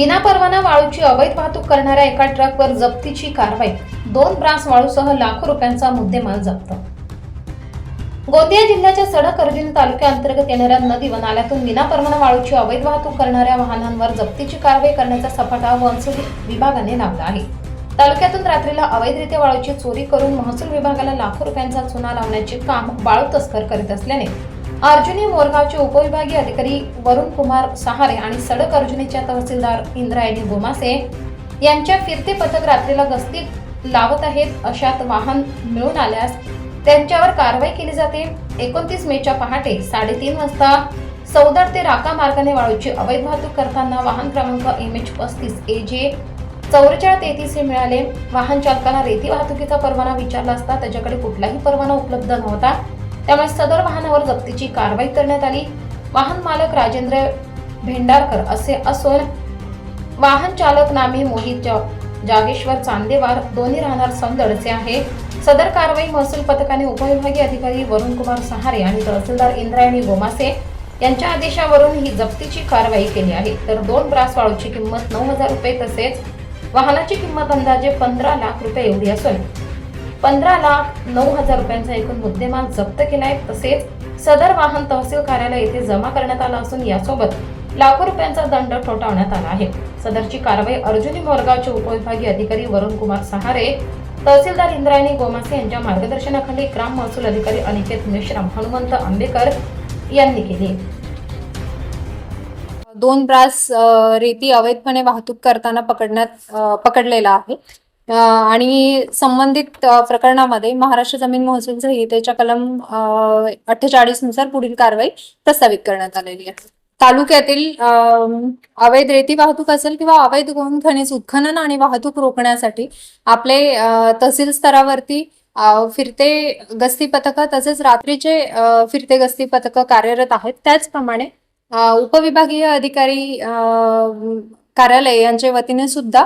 विनापरवाना वाळूची अवैध वाहतूक करणाऱ्या एका ट्रकवर जप्तीची कारवाई. दोन ब्रास वाळूसह लाखो रुपयांचा मुद्देमाल जप्त. गोंदिया जिल्ह्याच्या सडक अर्जुन तालुक्याअंतर्गत येणाऱ्या नदी व नाल्यातून विनापरवाना वाळूची अवैध वाहतूक करणाऱ्या वाहनांवर जप्तीची कारवाई करण्याचा सपाटा महसूल विभागाने लावला आहे. तालुक्यातून रात्रीला अवैधरित्या वाळूची चोरी करून महसूल विभागाला लाखो रुपयांचा चुना लावण्याचे काम वाळू तस्कर करीत असल्याने अर्जुनी मोरगावचे उपविभागीय अधिकारी वरुण कुमार सहारे आणि सडक अर्जुनीच्या तहसीलदार इंद्रायणी बोमासे यांच्या फिरते पथक रात्रीला गस्ती लावत आहेत. अशात वाहन मिळून आल्यास त्यांच्यावर कारवाई केली जाते. एकोणतीस मेच्या पहाटे साडेतीन वाजता सौदर ते राका मार्गाने वाळूची अवैध वाहतूक करताना वाहन क्रमांक एम एच पस्तीस ए जे चौवेचाळीस तेहतीस हे मिळाले. वाहन चालकाला रेती वाहतुकीचा परवाना विचारला असता त्याच्याकडे कुठलाही परवाना उपलब्ध नव्हता. त्यामुळे सदर वाहनावर जप्तीची कारवाई करण्यात आली. वाहन मालक राजेंद्र भेंडारकर असे असून वाहन चालक नामे मोहित जागेश्वर चांदेवार दोन्ही राहणार सौंदडचे आहे. सदर कारवाई महसूल पथकाने उपविभागीय अधिकारी वरुण कुमार सहारे आणि तहसीलदार इंद्रायणी गोमासे यांच्या आदेशावरून ही जप्तीची कारवाई केली आहे. तर दोन ब्रास वाळूची किंमत नऊ हजार रुपये तसेच वाहनाची किंमत अंदाजे पंधरा लाख रुपये एवढी असून पंधरा लाख नऊ हजार रुपयांचा एकूण मुद्देमाल जप्त केलाय तसेच सदर वाहन तहसील कार्यालय येथे जमा करण्यात आला असून यासोबत लाखो रुपयांचा दंड ठोठावण्यात आला आहे. सदरची कारवाई अर्जुनी मोरगावचे उपविभागीय अधिकारी वरुण कुमार सहारे तहसीलदार इंद्रायणी गोमासे यांच्या मार्गदर्शनाखाली ग्राम महसूल अधिकारी अनिकेत मेश्राम हनुमंत आंबेकर यांनी केली. दोन ब्रास अ, रेती अवैधपणे वाहतूक करताना पकडण्यात अ, पकडलेला आहे. आणि संबंधित प्रकरणामध्ये महाराष्ट्र जमीन महसूल संहितेच्या कलम अठ्ठेचाळीसनुसार पुढील कारवाई प्रस्तावित करण्यात आलेली आहे. तालुक्यातील अ, अवैध रेती वाहतूक असेल किंवा अवैध गोंद खनिज उत्खनन आणि वाहतूक रोखण्यासाठी आपले तहसील स्तरावरती फिरते गस्ती पथकं तसेच रात्रीचे फिरते गस्ती पथकं कार्यरत आहेत. त्याचप्रमाणे उपविभागीय अधिकारी अ, कार्यालय यांच्या वतीने सुद्धा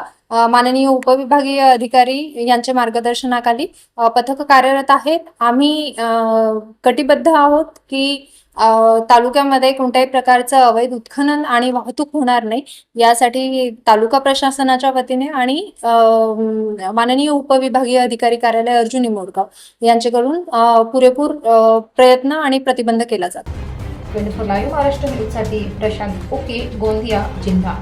माननीय उपविभागीय अधिकारी यांच्या मार्गदर्शनाखाली पथक कार्यरत आहेत. आम्ही कटिबद्ध आहोत की तालुक्यामध्ये कोणत्याही प्रकारचं अवैध उत्खनन आणि वाहतूक होणार नाही यासाठी तालुका प्रशासनाच्या वतीने आणि माननीय उपविभागीय अधिकारी कार्यालय अर्जुनी मोडगाव यांच्याकडून पुरेपूर प्रयत्न आणि प्रतिबंध केला जातो. महाराष्ट्र न्यूजसाठी महाराष्ट्र प्रशांत ओके गोंदिया जिल्हा.